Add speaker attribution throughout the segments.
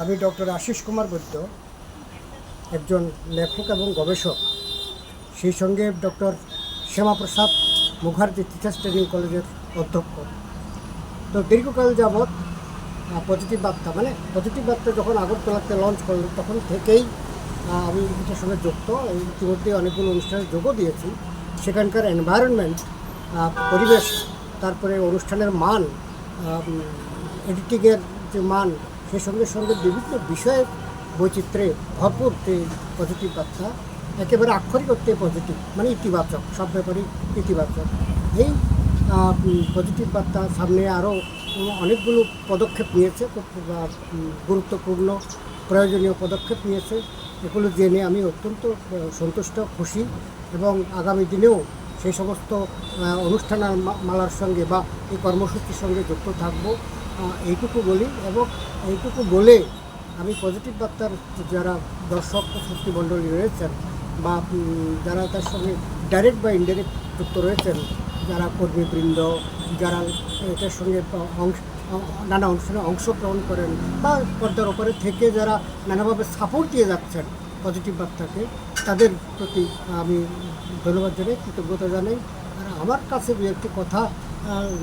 Speaker 1: আমি ডক্টর আশিস কুমার বৈদ্য, একজন লেখক এবং গবেষক। সেই সঙ্গে doctor Shyamaprasad Mukherjee teachers training কলেজের অধ্যক্ষ। তো দীর্ঘকাল যাবৎ পজিটিভ বার্তা মানে পজিটিভ বার্তা যখন আগরতলাতে লঞ্চ করল তখন থেকেই আমি এটার সঙ্গে যুক্ত। ইতিমধ্যে অনেকগুলো অনুষ্ঠানে যোগও দিয়েছি। সেখানকার এনভায়রনমেন্ট পরিবেশ, তারপরে অনুষ্ঠানের মান এডিটিংয়ের যে মান সেই সঙ্গে সঙ্গে বিভিন্ন বিষয়ের বৈচিত্র্যে ভরপুর পজিটিভ বার্তা, একেবারে আক্ষরিক অর্থে পজিটিভ মানে ইতিবাচক, সব ব্যাপারেই ইতিবাচক। এই পজিটিভ বার্তা সামনে আরও অনেকগুলো পদক্ষেপ নিয়েছে, খুব গুরুত্বপূর্ণ, প্রয়োজনীয় পদক্ষেপ নিয়েছে। এগুলো জেনে আমি অত্যন্ত সন্তুষ্ট, খুশি এবং আগামী দিনেও সেই সমস্ত অনুষ্ঠান মালার সঙ্গে বা এই কর্মসূচির সঙ্গে যুক্ত থাকব। এইটুকু বলি এবং এইটুকু বলে আমি পজিটিভ বার্তার যারা দর্শক শক্তিমণ্ডলী রয়েছেন বা যারা তার সঙ্গে ডাইরেক্ট বা ইনডাইরেক্ট যুক্ত রয়েছেন, যারা কর্মীবৃন্দ, যারা এটার সঙ্গে অংশ নানা অনুষ্ঠানে অংশগ্রহণ করেন বা পর্দার ওপরে থেকে যারা নানাভাবে সাপোর্ট দিয়ে যাচ্ছেন পজিটিভ বার্তাকে, তাদের প্রতি আমি ধন্যবাদ জানাই, কৃতজ্ঞতা জানাই। আর আমার কাছে দু একটি কথা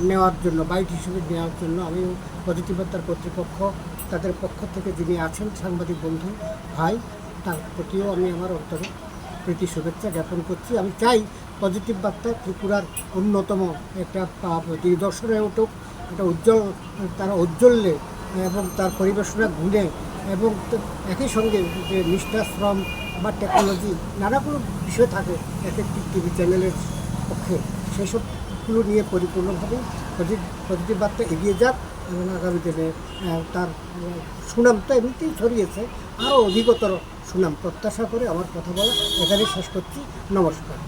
Speaker 1: নেওয়ার জন্য বাইট হিসেবে নেওয়ার জন্য আমি পজিটিভ বার্তার কর্তৃপক্ষ তাদের পক্ষ থেকে যিনি আছেন সাংবাদিক বন্ধু ভাই তার প্রতিও আমি আমার অন্তরে প্রীতি শুভেচ্ছা জ্ঞাপন করছি। আমি চাই পজিটিভ বার্তা ত্রিপুরার অন্যতম একটা আহ, নিদর্শন উঠুক একটা উজ্জ্বল তারা উজ্জ্বল্যে এবং তার পরিবেশনা গুণে এবং একই সঙ্গে যে নিষ্ঠা শ্রম বা টেকনোলজি নানাগুলো বিষয় থাকে এক একটি টিভি চ্যানেলের পক্ষে সেই সবগুলো নিয়ে পরিপূর্ণভাবে পজিটিভ বার্তা এগিয়ে যাক এবং আগামী দিনে তার সুনামটা এমনিতেই ছড়িয়েছে। আরও অধিকতর সুনাম প্রত্যাশা করে আমার কথা বলা এখানে শেষ করছি। নমস্কার।